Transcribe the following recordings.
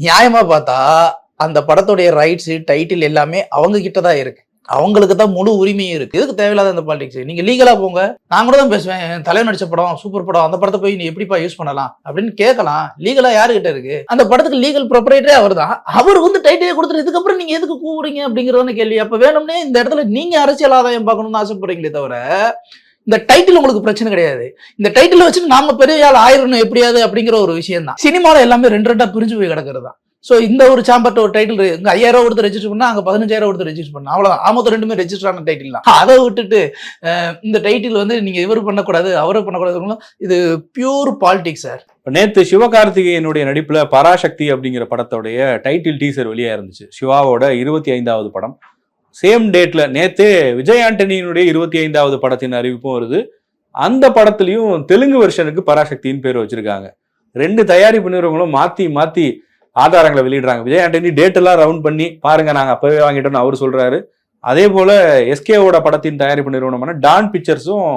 நியாயமா பார்த்தா அந்த படத்துடைய ரைட்ஸ் டைட்டில் எல்லாமே அவங்க கிட்ட தான் இருக்கு. அவங்களுக்கு தான் முழு உரிமையும் இருக்கு. இதுக்கு தேவையில்லாத அந்த பாலிடிக்ஸ் நீங்க லீகலா போங்க. நான் கூட தான் பேசுவேன். என் தலைவர் நடிச்ச படம் சூப்பர் படம் அந்த படத்தை போய் நீ எப்படிப்பா யூஸ் பண்ணலாம் அப்படின்னு கேட்கலாம். லீகலா யாருகிட்ட இருக்கு? அந்த படத்துக்கு லீகல் ப்ரொப்பரேட்டரே அவர் தான் அவர் வந்து டைட்டிலே கொடுத்துட்டு இதுக்கப்புறம் நீங்க எதுக்கு கூவுறீங்க அப்படிங்கறதான கேள்வி. அப்ப வேணும்னே இந்த இடத்துல நீங்க அரசியல் ஆதாயம் பார்க்கணும்னு ஆசைப்படுறீங்களே தவிர இந்த டைட்டில் உங்களுக்கு பிரச்சனை கிடையாது. இந்த டைட்டில் வச்சுட்டு நாம பெரிய ஆள் ஆயிரணும் எப்படியாவது அப்படிங்கிற ஒரு விஷயம் தான் சினிமாவில் எல்லாமே ரெண்டு ரெண்டா பிரிஞ்சு போய் கிடக்கிறது தான் ஸோ இந்த ஒரு சாம்பர்ட்ட ஒரு டைட்டில் இங்க ஐயாயிரம் கொடுத்து ரெஜிஸ்டர் பண்ணா அங்க பதினஞ்சாயிரம் கொடுத்து ரெஜிஸ்டர் பண்ணா. அவ்வளவுதான். ஆமத்து ரெண்டுமே ரெஜிஸ்டர் ஆன டைட்டில் தான். அதை விட்டுட்டு இந்த டைட்டில் வந்து நீங்க இவர் பண்ணக்கூடாது அவரை பண்ணக்கூடாது இது பியூர் பாலிடிக்ஸ் சார் நேற்று நேத்து சிவகார்த்திகேயனுடைய நடிப்புல பராசக்தி அப்படிங்கிற படத்தோடைய டைட்டில் டீசர் வெளியாக இருந்துச்சு சிவாவோட இருபத்தி ஐந்தாவது படம். சேம் டேட்ல நேத்தே விஜய் ஆண்டனியினுடைய இருபத்தி ஐந்தாவது படத்தின் அறிவிப்பும் வருது. அந்த படத்துலையும் தெலுங்கு வெர்ஷனுக்கு பராசக்தின்னு பேர் வச்சிருக்காங்க. ரெண்டு தயாரிப்பு நிறுவனங்களும் மாத்தி மாத்தி ஆதாரங்களை வெளியிடுறாங்க. விஜய் ஆண்டனி டேட் எல்லாம் ரவுண்ட் பண்ணி பாருங்க நாங்க அப்பவே வாங்கிட்டோம்னு அவர் சொல்றாரு. அதே போல எஸ்கேவோட படத்தின் தயாரிப்பு நிறுவனமான டான் பிக்சர்ஸும்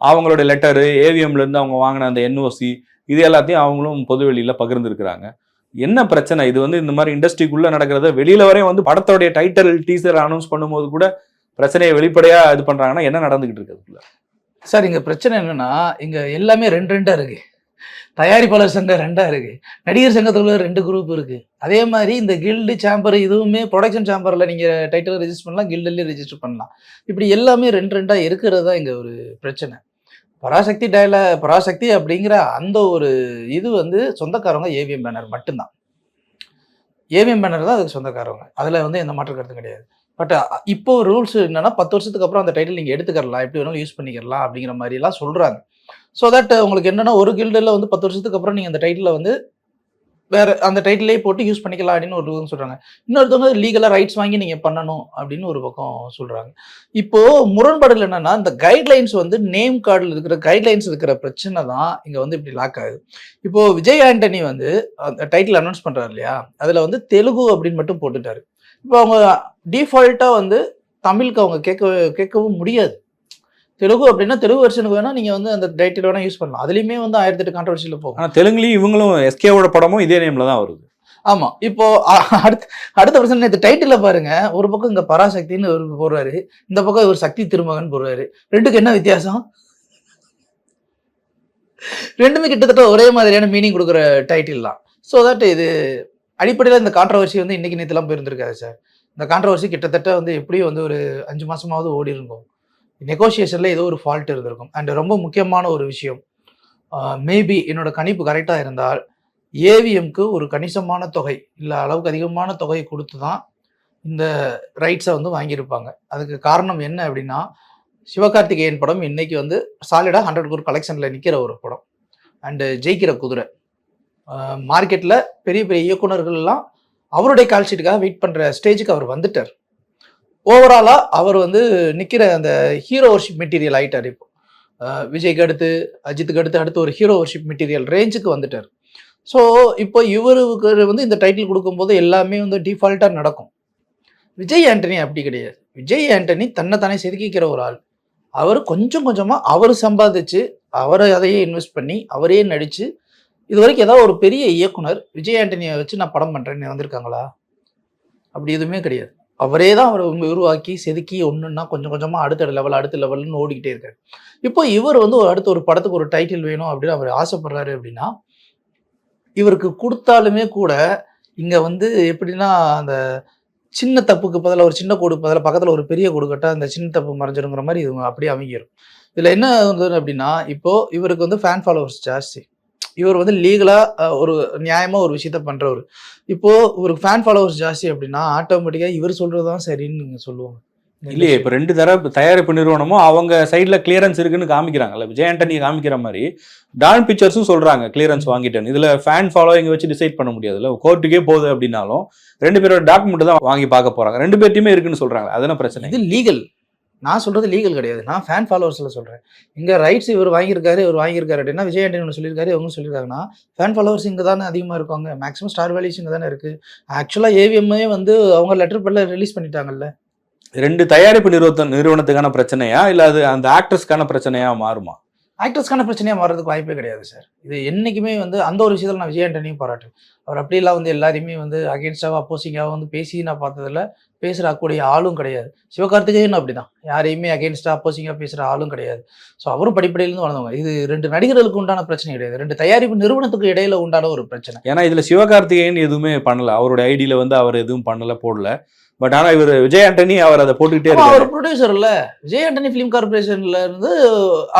அவங்களோட லெட்டரு ஏவிஎம்ல இருந்து அவங்க வாங்கின அந்த என்ஓசி இது எல்லாத்தையும் அவங்களும் பொதுவெளியில பகிர்ந்துருக்கிறாங்க. என்ன பிரச்சனை? இது வந்து இந்த மாதிரி இண்டஸ்ட்ரிக்குள்ள நடக்கிறத வெளியில வரையும் வந்து படத்தோடைய டைட்டில் டீசர் அனௌன்ஸ் பண்ணும்போது கூட பிரச்சனையை வெளிப்படையா இது பண்றாங்கன்னா என்ன நடந்துகிட்டு இருக்கு சார் இங்க பிரச்சனை என்னன்னா இங்க எல்லாமே ரெண்டு ரெண்டா இருக்கு. தயாரிப்பாளர் சங்கம் ரெண்டா இருக்கு. நடிகர் சங்கத்தில் ரெண்டு குரூப் இருக்கு. அதே மாதிரி இந்த கில்டு சாம்பர் இதுவுமே ப்ரொடக்ஷன் சாம்பரில் நீங்க டைட்டில் ரெஜிஸ்டர் பண்ணலாம் கில்டுலேயும் ரெஜிஸ்டர் பண்ணலாம். இப்படி எல்லாமே ரெண்டு ரெண்டா இருக்கிறது தான் இங்க ஒரு பிரச்சனை. பராசக்தி டயல பராசக்தி அப்படிங்கிற அந்த ஒரு இது வந்து சொந்தக்காரவங்க ஏவிஎம் பேனர் மட்டும்தான். ஏவிஎம் பேனர் தான் அதுக்கு சொந்தக்காரவங்க. அதில் வந்து எந்த மாற்று கருத்தும் கிடையாது. பட் இப்போ ரூல்ஸ் என்னன்னா பத்து வருஷத்துக்கு அப்புறம் அந்த டைட்டில் நீங்கள் எடுத்துக்கலாம் எப்படி வேணாலும் யூஸ் பண்ணிக்கலாம் அப்படிங்கிற மாதிரிலாம் சொல்கிறாங்க ஸோ தட் உங்களுக்கு என்னென்னா ஒரு கில்டில் வந்து பத்து வருஷத்துக்கு அப்புறம் நீங்கள் அந்த டைட்டில் வந்து வேற அந்த டைட்டிலே போட்டு யூஸ் பண்ணிக்கலாம் அப்படின்னு ஒரு சொல்றாங்க. இன்னொருத்தவங்க லீகலா ரைட்ஸ் வாங்கி நீங்க பண்ணணும் அப்படின்னு ஒரு பக்கம் சொல்றாங்க. இப்போ முரண்பாடுகள் என்னன்னா இந்த கைட்லைன்ஸ் வந்து நேம் கார்டில் இருக்கிற கைட்லைன்ஸ் இருக்கிற பிரச்சனை தான் இங்க வந்து இப்படி லாக் ஆகுது. இப்போ விஜய் ஆண்டனி வந்து அந்த டைட்டில் அனௌன்ஸ் பண்றாரு இல்லையா? அதுல வந்து தெலுங்கு அப்படின்னு மட்டும் போட்டுட்டாரு. இப்போ அவங்க டிஃபால்ட்டா வந்து தமிழுக்கு அவங்க கேட்க கேட்கவும் முடியாது. தெலுங்கு அப்படின்னா தெலுங்கு வெர்ஷனுக்கு வேணா நீங்க வந்து அந்த டைட்டில் வேணா யூஸ் பண்ணலாம். அதுலயுமே வந்து ஆயிரத்தி எட்டு கான்ட்ரவர்சியில் போகும். ஆனா தெலுங்குலயும் இவங்களும் எஸ்கேவோட படமும் இதே நேம்ல தான் வருது. ஆமா. இப்போ அடுத்த அடுத்த வருஷம் நேற்று டைட்டில் பாருங்க. ஒரு பக்கம் இங்க பராசக்தின்னு ஒரு போடுறாரு. இந்த பக்கம் இவர் சக்தி திருமகன் போடுறாரு. ரெண்டுக்கு என்ன வித்தியாசம்? ரெண்டுமே கிட்டத்தட்ட ஒரே மாதிரியான மீனிங் கொடுக்குற டைட்டில் தான். ஸோ தட் இது அடிப்படையில் இந்த கான்ட்ரவர்சி வந்து இன்னைக்கு நேற்றுலாம் போயிருந்திருக்காது சார் இந்த கான்ட்ரவர்சி கிட்டத்தட்ட வந்து எப்படியும் வந்து ஒரு அஞ்சு மாசமாவது ஓடி இருக்கும் நெகோசியேஷனில் ஏதோ ஒரு ஃபால்ட் இருந்திருக்கும். அண்ட் ரொம்ப முக்கியமான ஒரு விஷயம். மேபி என்னோட கணிப்பு கரெக்டாக இருந்தால் ஏவிஎம்க்கு ஒரு கணிசமான தொகை இல்லை அளவுக்கு அதிகமான தொகை கொடுத்து தான் இந்த ரைட்ஸை வந்து வாங்கியிருப்பாங்க. அதுக்கு காரணம் என்ன அப்படின்னா சிவகார்த்திகேயன் படம் இன்னைக்கு வந்து சாலிடாக ஹண்ட்ரட் கோர் கலெக்ஷனில் நிற்கிற ஒரு படம். அண்டு ஜெயிக்கிற குதிரை. மார்க்கெட்டில் பெரிய பெரிய இயக்குனர்கள் எல்லாம் அவருடைய கால்ஷீட்டுக்காக வெயிட் பண்ணுற ஸ்டேஜுக்கு அவர் வந்துட்டார். ஓவராலாக அவர் வந்து நிற்கிற அந்த ஹீரோ வர்ஷிப் மெட்டீரியல் ஆகிட்டார் இப்போ. விஜய்க்கு அடுத்து அஜித்துக்கு அடுத்து அடுத்து ஒரு ஹீரோ வர்ஷிப் மெட்டீரியல் ரேஞ்சுக்கு வந்துட்டார். ஸோ இப்போ இவருக்கு வந்து இந்த டைட்டில் கொடுக்கும்போது எல்லாமே வந்து டிஃபால்ட்டாக நடக்கும். விஜய் ஆண்டனி அப்படி கிடையாது. விஜய் ஆண்டனி தன்னை தானே செதுக்கிக்கிற ஒரு ஆள். அவர் கொஞ்சம் கொஞ்சமாக அவர் சம்பாதிச்சு அவரை அதையே இன்வெஸ்ட் பண்ணி அவரே நடித்து இது வரைக்கும் ஏதாவது ஒரு பெரிய இயக்குனர் விஜய் ஆண்டனியை வச்சு நான் படம் பண்ணுறேன்னு வந்திருக்காங்களா? அப்படி எதுவுமே கிடையாது. அவரே தான் அவரை உருவாக்கி செதுக்கி ஒன்றுன்னா கொஞ்சம் கொஞ்சமாக அடுத்த லெவல் அடுத்த லெவல்னு ஓடிக்கிட்டே இருக்காரு. இப்போ இவர் வந்து ஒரு அடுத்த ஒரு படத்துக்கு ஒரு டைட்டில் வேணும் அப்படின்னு அவர் ஆசைப்படுறாரு அப்படின்னா இவருக்கு கொடுத்தாலுமே கூட இங்கே வந்து எப்படின்னா அந்த சின்ன தப்புக்கு பதில் ஒரு சின்ன கோடு பதில் பக்கத்தில் ஒரு பெரிய கோடு கட்டா அந்த சின்ன தப்பு மறைஞ்சிருங்கிற மாதிரி இது அப்படியே அமைங்கிரும் இதில் என்ன வந்து அப்படின்னா இப்போது இவருக்கு வந்து ஃபேன் ஃபாலோவர்ஸ் ஜாஸ்தி. இவர் வந்து லீகலா ஒரு நியாயமா ஒரு விஷயத்த பண்றவர். இப்போ இவருக்கு ஃபேன் ஃபாலோவர்ஸ் ஜாஸ்தி அப்படின்னா ஆட்டோமேட்டிக்கா இவர் சொல்றதுதான் சரின்னு நீங்க சொல்லுவாங்க. இல்லையே இப்ப ரெண்டு தரப்பு தயாரிப்பு நிறுவனமும் அவங்க சைடுல கிளியரன்ஸ் இருக்குன்னு காமிக்கிறாங்கல்ல. விஜய் ஆண்டனி காமிக்கிற மாதிரி டான் பிக்சர்ஸும் சொல்றாங்க கிளியரன்ஸ் வாங்கிட்டேன் இதுல ஃபேன் ஃபாலோவிங் வச்சு டிசைட் பண்ண முடியாதுல்ல. கோர்ட்டுக்கே போகுது அப்படின்னாலும் ரெண்டு பேரோட டாக்குமெண்ட் தான் வாங்கி பார்க்க போறாங்க. ரெண்டு பேர்ட்டையுமே இருக்குன்னு சொல்றாங்க. அதுன பிரச்சனை? இது லீகல் நான் சொல்றது லீகல் கிடையாது. நான் ஃபேன் ஃபாலோவர்ஸில் சொல்கிறேன் இங்கே ரைட்ஸ் இவர் வாங்கியிருக்காரு இவர் வாங்கியிருக்காரு அப்படின்னா விஜய் ஆண்டனி ஒன்று சொல்லியிருக்காரு இவங்க சொல்லியிருக்காங்கன்னா ஃபேன் ஃபாலோவர்ஸ் இங்கே தானே அதிகமாக இருக்காங்க. மேக்ஸிமம் ஸ்டார் வேல்யூஸ் இங்கே தானே இருக்குது ஆக்சுவலாக ஏவிஎம்ஏ வந்து அவங்க லெட்டர் பேர்ல ரிலீஸ் பண்ணிட்டாங்கல்ல. ரெண்டு தயாரிப்பு நிறுவன நிறுவனத்துக்கான பிரச்சனையா? இல்லை அது அந்த ஆக்டர்ஸ்க்கான பிரச்சனையா மாறுமா? ஆக்டர்ஸ்க்கான பிரச்சனையாக மாறதுக்கு வாய்ப்பே கிடையாது சார் இது என்றைக்குமே வந்து அந்த ஒரு விஷயத்தில் நான் விஜய் ஆண்டனியும் பாராட்டுறேன் அவர் அப்படிலாம் வந்து எல்லாரையுமே வந்து அகேன்ஸ்டாக அப்போசிங்காக வந்து பேசி நான் பார்த்ததில்ல. பேசுகிற கூடிய ஆளும் கிடையாது. சிவகார்த்திகேயன் அப்படி தான் யாரையுமே அகேன்ஸ்டாக அப்போசிங்காக பேசுகிற ஆளும் கிடையாது. ஸோ அவரும் படிப்படையிலேருந்து வளர்ந்தவங்க. இது ரெண்டு நடிகர்களுக்கு உண்டான பிரச்சனை கிடையாது. ரெண்டு தயாரிப்பு நிறுவனத்துக்கு இடையில உண்டான ஒரு பிரச்சனை. ஏன்னா இதில் சிவகார்த்திகேயன் எதுவுமே பண்ணலை. அவருடைய ஐடியில் வந்து அவர் எதுவும் பண்ணலை போடல. பட் ஆனா இவர் விஜய் ஆண்டனி அவர் அதை போட்டுக்கிட்டே இருக்காரு. அவர் ப்ரொடியூசர் இல்ல. விஜய் ஆண்டனி ஃபிலிம் கார்பரேஷன்ல இருந்து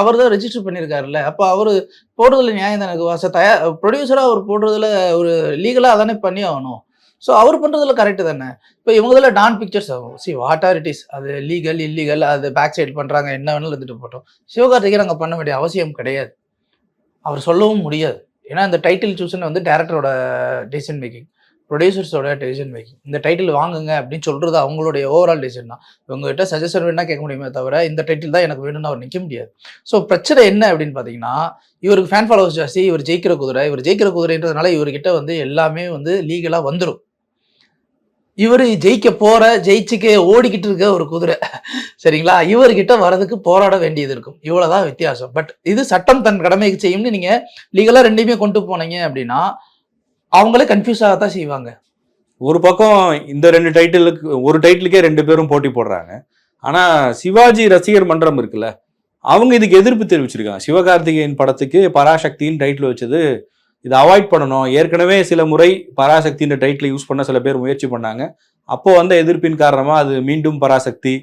அவர் தான் ரெஜிஸ்டர் பண்ணியிருக்காருல்ல. அப்ப அவரு போடுறதுல நியாயம் தான் எனக்கு வாச தயார் ப்ரொடியூசரா அவர் போடுறதுல ஒரு லீகலா அதானே பண்ணி ஆகணும். ஸோ அவர் பண்றதுல கரெக்ட் தானே. இப்போ இவங்கதுல டான் பிக்சர்ஸ் ஆகும். See what are it is அது லீகல் இல்லீகல் அது பேக் சைடு பண்றாங்க. என்ன வேணாலும் இருந்துட்டு போட்டோம். சிவகார்த்திகேயன் அங்கே பண்ண வேண்டிய அவசியம் கிடையாது. அவர் சொல்லவும் முடியாது. ஏன்னா இந்த டைட்டில் சூஸ்ன்னு வந்து டேரக்டரோட டெசிஷன் மேக்கிங் ப்ரொடியூசர்ஸோட டெசிஷன் மேக்கிங் இந்த டைட்டில் வாங்குங்க அப்படின்னு சொல்றது அவங்களுடைய ஓவரால் டெசிஷன் தான். இவங்ககிட்ட சஜஷன் வேணா கேட்க முடியுமே தவிர இந்த டைட்டில் தான் எனக்கு வேணும்னு அவர் நிற்க முடியாது. ஸோ பிரச்சனை என்ன அப்படின்னு பார்த்தீங்கன்னா இவருக்கு ஃபேன் ஃபாலோவர்ஸ் ஜாஸ்தி இவர் ஜெயிக்கிற குதிரை இவர் ஜெயிக்கிற குதிரைன்றதுனால இவர்கிட்ட வந்து எல்லாமே வந்து லீகலாக வந்துடும் இவர் ஜெயிக்க போகிற ஜெயிச்சுக்க ஓடிக்கிட்டு இருக்க ஒரு குதிரை. சரிங்களா? இவர்கிட்ட வரதுக்கு போராட வேண்டியது இருக்கும். இவ்வளோதான் வித்தியாசம். பட் இது சட்டம் தன் கடமைக்கு செய்யும்னு நீங்கள் லீகலாக ரெண்டையுமே கொண்டு போனீங்க அப்படின்னா அவங்களே கன்ஃபியூஸ் ஆகத்தான் செய்வாங்க. ஒரு பக்கம் இந்த ரெண்டு டைட்டிலுக்கு ஒரு டைட்டிலுக்கே ரெண்டு பேரும் போட்டி போடுறாங்க. ஆனால் சிவாஜி ரசிகர் மன்றம் இருக்குல்ல அவங்க இதுக்கு எதிர்ப்பு தெரிவிச்சிருக்காங்க. சிவகார்த்திகேயன் படத்துக்கு பராசக்தின்னு டைட்டில் வச்சது இதை அவாய்ட் பண்ணணும். ஏற்கனவே சில முறை பராசக்தின்ற டைட்டில் யூஸ் பண்ண சில பேர் முயற்சி பண்ணாங்க. அப்போ வந்த எதிர்ப்பின் காரணமாக அது மீண்டும் பராசக்தி.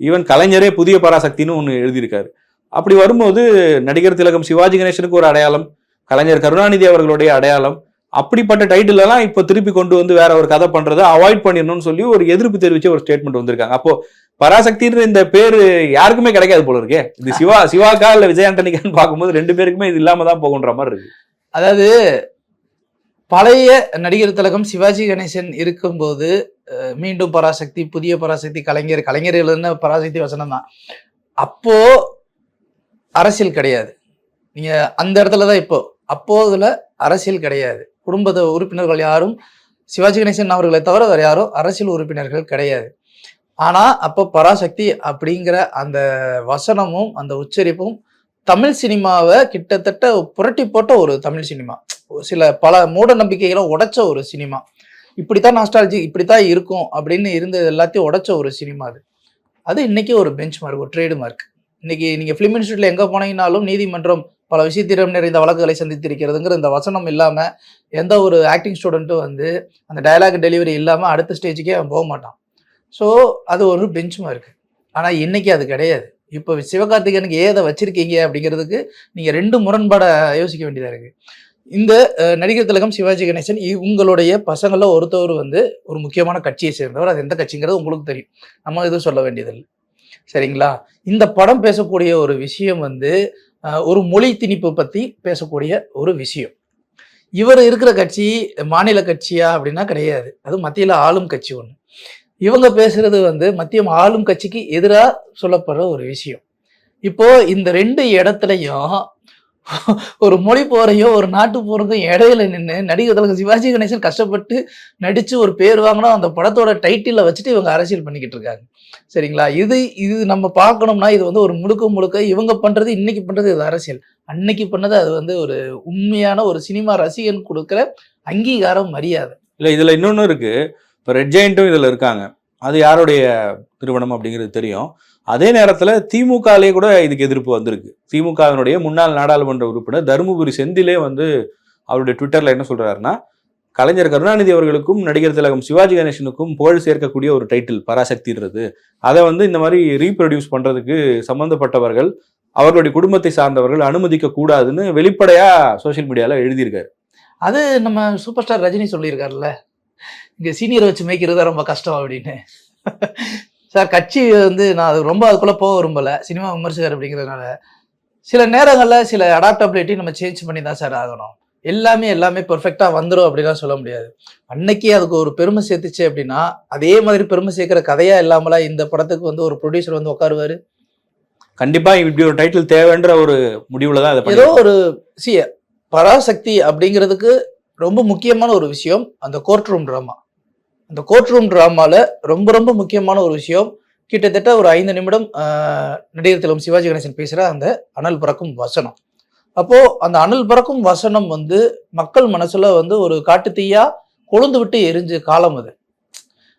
ஈவன் கலைஞரே புதிய பராசக்தின்னு ஒன்று எழுதியிருக்காரு. அப்படி வரும்போது நடிகர் திலகம் சிவாஜி கணேசனுக்கு ஒரு அடையாளம் கலைஞர் கருணாநிதி அவர்களுடைய அடையாளம் அப்படிப்பட்ட டைட்டிலெல்லாம் இப்போ திருப்பி கொண்டு வந்து வேற ஒரு கதை பண்றதை அவாய்ட் பண்ணிடணும்னு சொல்லி ஒரு எதிர்ப்பு தெரிவிச்சு ஒரு ஸ்டேட்மெண்ட் வந்திருக்காங்க. அப்போ பராசக்தின்ற இந்த பேர் யாருக்குமே கிடைக்காது போல இருக்கே. இது சிவா சிவாக்கா இல்ல விஜய் ஆண்டனிக்கான்னு பார்க்கும்போது ரெண்டு பேருக்குமே இது இல்லாம தான் போகுன்ற மாதிரி இருக்கு. அதாவது பழைய நடிகர் திலகம் சிவாஜி கணேசன் இருக்கும்போது மீண்டும் பராசக்தி புதிய பராசக்தி கலைஞர் கலைஞர்கள் என்ன பராசக்தி வசனம் தான். அப்போ அரசியல் கிடையாது. நீங்க அந்த இடத்துல தான் இப்போ. அப்போதுல அரசியல் கிடையாது. குடும்பத்தை உறுப்பினர்கள் யாரும் சிவாஜி கணேசன் அவர்களை தவிர வேறு யாரும் அரசியல் உறுப்பினர்கள் கிடையாது. ஆனால் அப்போ பராசக்தி அப்படிங்கிற அந்த வசனமும் அந்த உச்சரிப்பும் தமிழ் சினிமாவை கிட்டத்தட்ட புரட்டி போட்ட ஒரு தமிழ் சினிமா. சில பல மூட நம்பிக்கைகளை உடைச்ச ஒரு சினிமா. இப்படித்தான் நாஸ்டாலஜி இப்படித்தான் இருக்கும் அப்படின்னு இருந்தது எல்லாத்தையும் உடைச்ச ஒரு சினிமா அது. அது இன்னைக்கு ஒரு பெஞ்ச் மார்க் ஒரு ட்ரேடு மார்க் இன்னைக்கு நீங்கள் ஃபிலிம் இன்ஸ்டியூட்டில் எங்கே போனீங்கனாலும் நீதிமன்றம் பல விஷயத்திடம் நிறைந்த வழக்குகளை சந்தித்திருக்கிறதுங்கிற இந்த வசனம் இல்லாமல் எந்த ஒரு ஆக்டிங் ஸ்டூடெண்ட்டும் வந்து அந்த டயலாக் டெலிவரி இல்லாமல் அடுத்த ஸ்டேஜுக்கே அவன் போக மாட்டான். ஸோ அது ஒரு பெஞ்சுமாக இருக்குது ஆனால் இன்றைக்கி அது கிடையாது. இப்போ சிவகார்த்திகேயனுக்கு ஏதை வச்சுருக்கீங்க அப்படிங்கிறதுக்கு நீங்கள் ரெண்டு முரண்பாடை யோசிக்க வேண்டியதாக இருக்குது இந்த நடிகர் திலகம் சிவாஜி கணேசன் இ- உங்களுடைய பசங்கள ஒருத்தவர் வந்து ஒரு முக்கியமான கட்சியை சேர்ந்தவர். அது எந்த கட்சிங்கிறது உங்களுக்கு தெரியும். நம்ம எதுவும் சொல்ல வேண்டியதில்லை. சரிங்களா? இந்த படம் பேசக்கூடிய ஒரு விஷயம் வந்து ஒரு மொழி திணிப்பு பற்றி பேசக்கூடிய ஒரு விஷயம். இவர் இருக்கிற கட்சி மாநில கட்சியா அப்படின்னா கிடையாது. அது மத்தியில் ஆளும் கட்சி ஒன்று இவங்க பேசுறது வந்து மத்திய ஆளும் கட்சிக்கு எதிராக சொல்லப்படுற ஒரு விஷயம். இப்போ இந்த ரெண்டு இடத்துலையும் ஒரு மொழி போறையோ ஒரு நாட்டு போறதும் இடையில நின்று நடிகர் தலைவர் சிவாஜி கணேசன் கஷ்டப்பட்டு நடிச்சு ஒரு பேர் வாங்கினா அந்த படத்தோட டைட்டில வச்சுட்டு இவங்க அரசியல் பண்ணிக்கிட்டு இருக்காங்க. சரிங்களா? இது இது நம்ம பார்க்கணும்னா இது வந்து ஒரு முழுக்க முழுக்க இவங்க பண்றது இன்னைக்கு பண்றது இது அரசியல். அன்னைக்கு பண்ணது அது வந்து ஒரு உண்மையான ஒரு சினிமா ரசிகன் கொடுக்குற அங்கீகாரம் மரியாதை. இல்லை இதுல இன்னொன்னு இருக்கு. இப்போ ரெட் ஜெயிண்ட்டும் இதுல இருக்காங்க. அது யாருடைய நிறுவனம் அப்படிங்கிறது தெரியும். அதே நேரத்தில் திமுகலே கூட இதுக்கு எதிர்ப்பு வந்திருக்கு. திமுகவினுடைய முன்னாள் நாடாளுமன்ற உறுப்பினர் தருமபுரி செந்திலே வந்து அவருடைய ட்விட்டரில் என்ன சொல்கிறாருன்னா கலைஞர் கருணாநிதி அவர்களுக்கும் நடிகர் திலகம் சிவாஜி கணேசனுக்கும் புகழ் சேர்க்கக்கூடிய ஒரு டைட்டில் பராசக்தின்றது. அதை வந்து இந்த மாதிரி ரீப்ரொடியூஸ் பண்ணுறதுக்கு சம்மந்தப்பட்டவர்கள் அவர்களுடைய குடும்பத்தை சார்ந்தவர்கள் அனுமதிக்க கூடாதுன்னு வெளிப்படையாக சோஷியல் மீடியாவில் எழுதியிருக்காரு. அது நம்ம சூப்பர் ஸ்டார் ரஜினி சொல்லியிருக்காருல்ல இங்கே சீனியரை வச்சு மேய்க்கிறது தான் ரொம்ப கஷ்டம் அப்படின்னு. சார் கட்சி வந்து நான் அது ரொம்ப அதுக்குள்ள போக விரும்பல. சினிமா விமர்சகர் அப்படிங்கிறதுனால. சில நேரங்கள்ல சில அடாப்டபிலிட்டி நம்ம சேஞ்ச் பண்ணி தான் சார் ஆகணும். எல்லாமே எல்லாமே பெர்ஃபெக்டா வந்துடும் அப்படிலாம் சொல்ல முடியாது. அன்னைக்கு அதுக்கு ஒரு பெருமை சேர்த்துச்சு அப்படின்னா அதே மாதிரி பெருமை சேர்க்கிற கதையா இல்லாமல இந்த படத்துக்கு வந்து ஒரு ப்ரொடியூசர் வந்து உட்காருவாரு? கண்டிப்பா இப்படி ஒரு டைட்டில் தேவைன்ற ஒரு முடிவுல தான் ஏதோ ஒரு சி பராசக்தி அப்படிங்கிறதுக்கு ரொம்ப முக்கியமான ஒரு விஷயம் அந்த கோர்ட் ரூம் ட்ராமா அந்த கோர்ட் ரூம் ட்ராமாவில் ரொம்ப ரொம்ப முக்கியமான ஒரு விஷயம். கிட்டத்தட்ட ஒரு ஐந்து நிமிடம் நடிகர் திலம் சிவாஜி கணேசன் பேசுகிற அந்த அனல் பறக்கும் வசனம். அப்போது அந்த அனல் பறக்கும் வசனம் வந்து மக்கள் மனசில் வந்து ஒரு காட்டுத்தீயா கொழுந்து விட்டு எரிஞ்ச காலம் அது.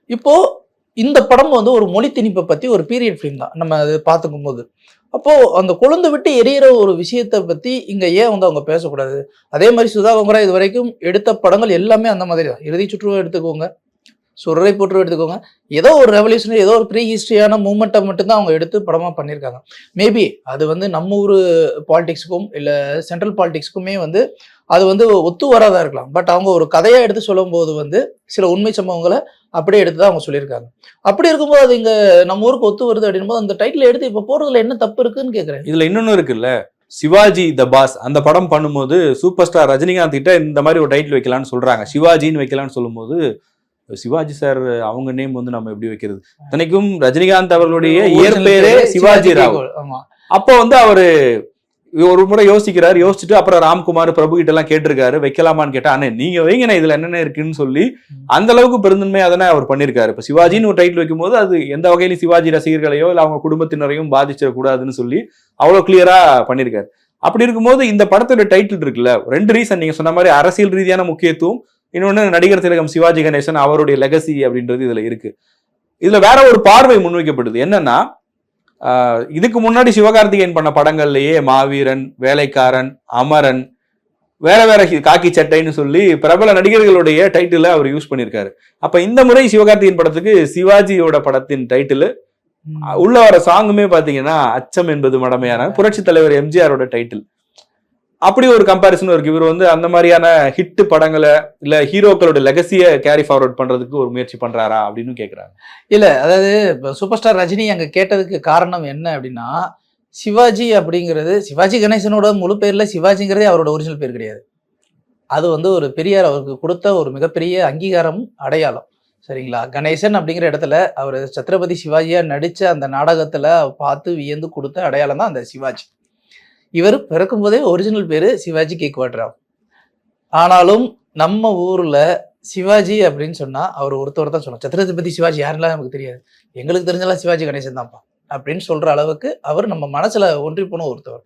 இப்போது இந்த படம் வந்து ஒரு மொழி திணிப்பை பற்றி ஒரு பீரியட் ஃபிலிம் தான். நம்ம அது பார்த்துக்கும் போது அப்போது அந்த கொழுந்து விட்டு எரியிற ஒரு விஷயத்தை பற்றி இங்கே ஏன் வந்து அவங்க பேசக்கூடாது? அதே மாதிரி சுதா கொங்கரா இது வரைக்கும் எடுத்த படங்கள் எல்லாமே அந்த மாதிரி தான். இறுதி சுற்றுவா எடுத்துக்கோங்க. ஸோ உரை போட்டு எடுத்துக்கோங்க. ஏதோ ஒரு ரெவல்யூஷனரி ஏதோ ஒரு ப்ரீ ஹிஸ்டரியான மூமெண்ட்டை மட்டும்தான் அவங்க எடுத்து படமாக பண்ணியிருக்காங்க. மேபி அது வந்து நம்ம ஊர் பாலிடிக்ஸுக்கும் இல்லை சென்ட்ரல் பாலிடிக்ஸுக்குமே வந்து அது வந்து ஒத்து வராதா இருக்கலாம். பட் அவங்க ஒரு கதையாக எடுத்து சொல்லும்போது வந்து சில உண்மை சம்பவங்களை அப்படியே எடுத்து தான் அவங்க சொல்லியிருக்காங்க. அப்படி இருக்கும்போது அது இங்கே நம்ம ஊருக்கு ஒத்து வருது அப்படின்போது அந்த டைட்டில் எடுத்து இப்போ போகிறதுல என்ன தப்பு இருக்குன்னு கேட்குறேன் இதில் இன்னொன்று இருக்குல்ல? சிவாஜி த பாஸ் அந்த படம் பண்ணும்போது சூப்பர் ஸ்டார் ரஜினிகாந்த் கிட்ட இந்த மாதிரி ஒரு டைட்டில் வைக்கலாம்னு சொல்றாங்க. சிவாஜின்னு வைக்கலாம்னு சொல்லும்போது சிவாஜி சார் அவங்க நேம் வந்து நம்ம எப்படி வைக்கிறது? இத்தனைக்கும் ரஜினிகாந்த் அவர்களுடைய இயற்பெயரே சிவாஜி ராவ். அப்போ வந்து அவரு ஒரு முறை யோசிக்கிறாரு யோசிச்சுட்டு அப்புறம் ராம்குமார் பிரபு கிட்ட எல்லாம் கேட்டிருக்காரு வைக்கலாமான்னு கேட்டா அண்ணே நீங்க வைங்கண்ணே இதுல என்னென்ன இருக்குன்னு சொல்லி. அந்த அளவுக்கு பெருந்தன்மையா தானே அவர் பண்ணியிருக்காரு. இப்ப சிவாஜின்னு ஒரு டைட்டில் வைக்கும்போது அது எந்த வகையிலும் சிவாஜி ரசிகர்களையோ இல்ல அவங்க குடும்பத்தினரையும் பாதிச்சிடக்கூடாதுன்னு சொல்லி அவ்வளவு கிளியரா பண்ணியிருக்காரு. அப்படி இருக்கும்போது இந்த படத்தோட டைட்டில் இருக்குல்ல ரெண்டு ரீசன் நீங்க சொன்ன மாதிரி அரசியல் ரீதியான முக்கியத்துவம் இன்னொன்னு நடிகர் திலகம் சிவாஜி கணேசன் அவருடைய லெகசி அப்படின்றது இதுல இருக்கு. இதுல வேற ஒரு பார்வை முன்வைக்கப்படுது. என்னன்னா இதுக்கு முன்னாடி சிவகார்த்திகேயன் பண்ண படங்கள்லயே மாவீரன் வேலைக்காரன் அமரன் வேற வேற காக்கி சட்டைன்னு சொல்லி பிரபல நடிகர்களுடைய டைட்டில அவர் யூஸ் பண்ணியிருக்காரு. அப்ப இந்த முறை சிவகார்த்திகேயன் படத்துக்கு சிவாஜியோட படத்தின் டைட்டில் உள்ள வர சாங்குமே பாத்தீங்கன்னா அச்சம் என்பது மடமையான புரட்சி தலைவர் எம்ஜிஆரோட டைட்டில் அப்படி ஒரு கம்பாரிசன் இருக்கு. இவர் வந்து அந்த மாதிரியான ஹிட் படங்களை இல்ல ஹீரோக்களோட லெகசியை கேரி ஃபார்வர்ட் பண்றதுக்கு ஒரு முயற்சி பண்றாரா அப்படின்னு கேட்கிறாங்க இல்ல அதாவது சூப்பர் ஸ்டார் ரஜினி அங்க கேட்டதுக்கு காரணம் என்ன அப்படின்னா சிவாஜி அப்படிங்கிறது சிவாஜி கணேசனோட முழு பேர்ல சிவாஜிங்கிறதே அவரோட ஒரிஜினல் பேர் கிடையாது. அது வந்து ஒரு பெரியார் அவருக்கு கொடுத்த ஒரு மிகப்பெரிய அங்கீகாரம் அடையாளம். சரிங்களா? கணேசன் அப்படிங்கிற இடத்துல அவர் சத்ரபதி சிவாஜியா நடிச்ச அந்த நாடகத்துல பார்த்து வியந்து கொடுத்த அடையாளம் தான் அந்த சிவாஜி. இவர் பிறக்கும் போதே ஒரிஜினல் பேர் சிவாஜி கேக்வாட்ராவ் ஆனாலும் நம்ம ஊரில் சிவாஜி அப்படின்னு சொன்னால் அவர் ஒருத்தர் தான் சொன்னார். சத்ரபதி சிவாஜி யாருலாம் நமக்கு தெரியாது. எங்களுக்கு தெரிஞ்சலாம் சிவாஜி கணேசன் தான்ப்பா அப்படின்னு சொல்கிற அளவுக்கு அவர் நம்ம மனசில் ஒன்றி போன ஒருத்தவர்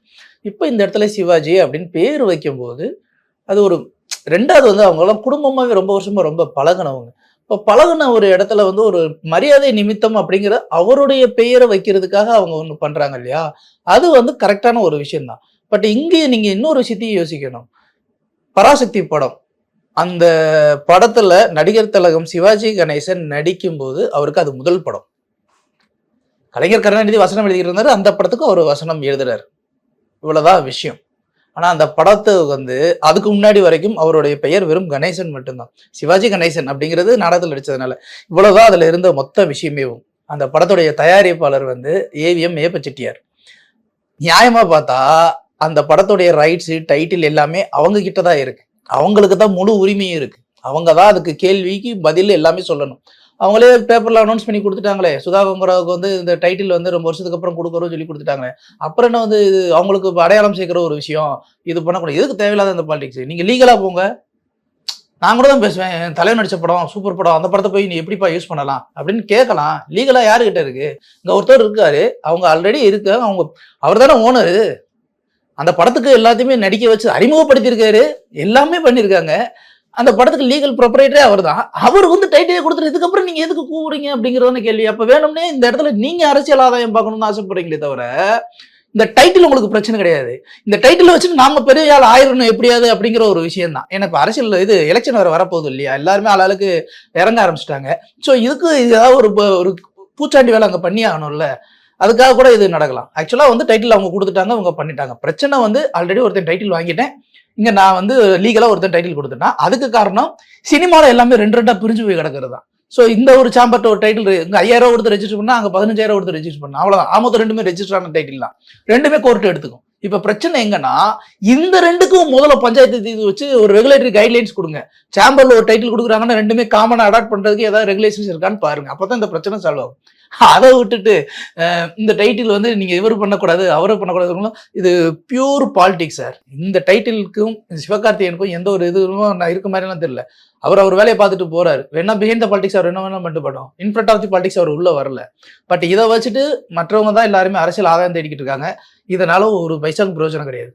இப்போ இந்த இடத்துல சிவாஜி அப்படின்னு பேர் வைக்கும்போது அது ஒரு ரெண்டாவது வந்து அவங்களாம் குடும்பமாகவே ரொம்ப வருஷமாக ரொம்ப பழகுனவங்க. இப்போ பழகுன ஒரு இடத்துல வந்து ஒரு மரியாதை நிமித்தம் அப்படிங்கிற அவருடைய பெயரை வைக்கிறதுக்காக அவங்க ஒன்று பண்ணுறாங்க இல்லையா? அது வந்து கரெக்டான ஒரு விஷயம்தான். பட் இங்கே நீங்கள் இன்னொரு விஷயத்தையும் யோசிக்கணும். பராசக்தி படம். அந்த படத்துல நடிகர் திலகம் சிவாஜி கணேசன் நடிக்கும்போது அவருக்கு அது முதல் படம். கலைஞர் கருணாநிதி வசனம் எழுதிட்டு அந்த படத்துக்கு அவர் வசனம் எழுதுறாரு. இவ்வளவுதான் விஷயம். ஆனால் அந்த படத்துக்கு வந்து அதுக்கு முன்னாடி வரைக்கும் அவருடைய பெயர் வெறும் கணேசன் மட்டும்தான். சிவாஜி கணேசன் அப்படிங்கிறது நாடகத்தில் நடித்ததுனால இவ்வளோதான் அதில் இருந்த மொத்த விஷயமேவும் அந்த படத்துடைய தயாரிப்பாளர் வந்து ஏவிஎம் ஏப்பச்செட்டியார். நியாயமாக பார்த்தா அந்த படத்துடைய ரைட்ஸு டைட்டில் எல்லாமே அவங்க கிட்ட தான் இருக்கு. அவங்களுக்கு தான் முழு உரிமையும் இருக்கு. அவங்க தான் அதுக்கு கேள்விக்கு பதில் எல்லாமே சொல்லணும். அவங்களே பேப்பரில் அனௌன்ஸ் பண்ணி கொடுத்துட்டாங்களே. சுதா கொங்கராவுக்கு வந்து இந்த டைட்டில் வந்து ரொம்ப வருஷத்துக்கு அப்புறம் கொடுக்குறோம் சொல்லி கொடுத்துட்டாங்களே. அப்புறம் என்ன வந்து இது அவங்களுக்கு அடையாளம் சேர்க்கிற ஒரு விஷயம். இது பண்ணக்கூடாது. எதுக்கு தேவையில்லாத இந்த பாலிடிக்ஸ் நீங்கள் லீகலாக போங்க. நான் கூட தான் பேசுவேன். என் தலைவர் நடிச்ச படம் சூப்பர் படம் அந்த படத்தை போய் நீ எப்படிப்பா யூஸ் பண்ணலாம் அப்படின்னு கேட்கலாம். லீகலாக யாருக்கிட்ட இருக்கு? இங்கே ஒருத்தர் இருக்காரு. அவங்க ஆல்ரெடி இருக்கு. அவங்க அவர் தானே ஓனரு அந்த படத்துக்கு எல்லாத்தையுமே நடிக்க வச்சு அறிமுகப்படுத்தியிருக்காரு. எல்லாமே பண்ணியிருக்காங்க. அந்த படத்துக்கு லீகல் ப்ரொப்பரேட்டரே அவர் தான் அவர் வந்து டைட்டிலே கொடுத்துரு இதுக்கப்புறம் நீங்க எதுக்கு கூவுறீங்க அப்படிங்கிறதான கேள்வி. அப்ப வேணும்னே இந்த இடத்துல நீங்க அரசியல் ஆதாயம் பார்க்கணும்னு ஆசைப்படுறீங்களே தவிர இந்த டைட்டில் உங்களுக்கு பிரச்சனை கிடையாது. இந்த டைட்டில் வச்சு நாம பெரிய ஆள் ஆயிரணும் எப்படியாவது அப்படிங்கிற ஒரு விஷயம் தான் ஏன்னா இப்போ அரசியல் இது எலெக்ஷன் வேற வரப்போகுது இல்லையா? எல்லாருமே ஆளாளுக்கு இறங்க ஆரம்பிச்சிட்டாங்க. ஸோ இதுக்கு ஏதாவது ஒரு ப- ஒரு பூச்சாண்டி வேலை அங்கே பண்ணி ஆகணும்ல அதுக்காக கூட இது நடக்கலாம். ஆக்சுவலாக வந்து டைட்டில் அவங்க கொடுத்துட்டாங்க அவங்க பண்ணிட்டாங்க. பிரச்சனை வந்து ஆல்ரெடி ஒருத்தன் டைட்டில் வாங்கிட்டேன். இங்கே நான் வந்து லீகலாக ஒருத்தன் டைட்டில் கொடுத்துட்டேன். அதுக்கு காரணம் சினிமாவில் எல்லாமே ரெண்டு ரெண்டாக பிரிஞ்சு போய் கிடக்கிறது தான். ஸோ இந்த ஒரு சாம்பர்ட்ட ஒரு டைட்டில் இங்கே ஐயாயிரம் ரூபா கொடுத்து ரெஜிஸ்டர் பண்ணால் அங்கே பதினஞ்சாயிரம் கொடுத்து ரெஜிஸ்டர் பண்ணா. அவ்வளோதான் ஆமத்து ரெண்டுமே ரெஜிஸ்டர் ஆன டைட்டில் தான். ரெண்டுமே கோர்ட்டு எடுத்துக்கும். இப்போ பிரச்சனை எங்கன்னா இந்த ரெண்டுக்கும் முதல்ல பஞ்சாயத்து தீர்வு வச்சு ஒரு ரெகுலேட்டரி கைட்லைன்ஸ் கொடுங்க. சாம்பரில் ஒரு டைட்டில் கொடுக்குறாங்கன்னா ரெண்டுமே காமனாக அடாப்ட் பண்ணுறதுக்கு ஏதாவது ரெகுலேஷன்ஸ் இருக்கான்னு பாருங்க. அப்பதான் இந்த பிரச்சனை சால்வ் ஆகும். அதை விட்டுட்டு இந்த டைட்டில் வந்து நீங்கள் இவர் பண்ணக்கூடாது அவரை பண்ணக்கூடாது இது பியூர் பாலிடிக்ஸ் சார் இந்த டைட்டிலுக்கும் சிவகார்த்திகேயனுக்கும் எந்த ஒரு இதுவும் நான் இருக்க மாதிரிலாம் தெரியல. அவர் அவர் வேலையை பார்த்துட்டு போறாரு. வேணா பிஹைண்ட் த பாலிடிக்ஸ் அவர் என்ன வேணா பண்ணிட்டு போட்டோம் in front of the politics அவர் உள்ள வரல. பட் இதை வச்சுட்டு மற்றவங்க தான் எல்லாருமே அரசியல் ஆதாயம் தேடிக்கிட்டு இருக்காங்க. இதனால ஒரு பைசாக்கு பிரயோஜனம் கிடையாது.